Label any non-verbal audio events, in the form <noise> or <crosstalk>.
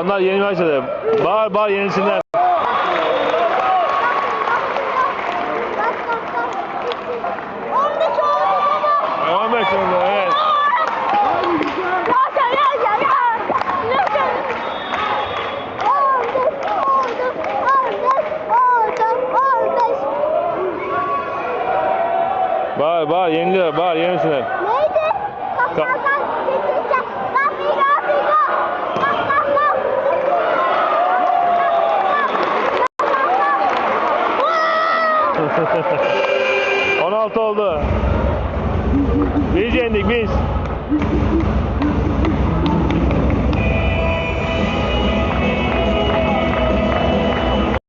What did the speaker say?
Onlar yeni başladı. Bağır bağır yenilsinler. 15 oldu evet. Bağır bağır yeniliyor bağır yenilsinler. Neydi? Kafadan gidecek. <laughs> 16 oldu. Biz yendik biz.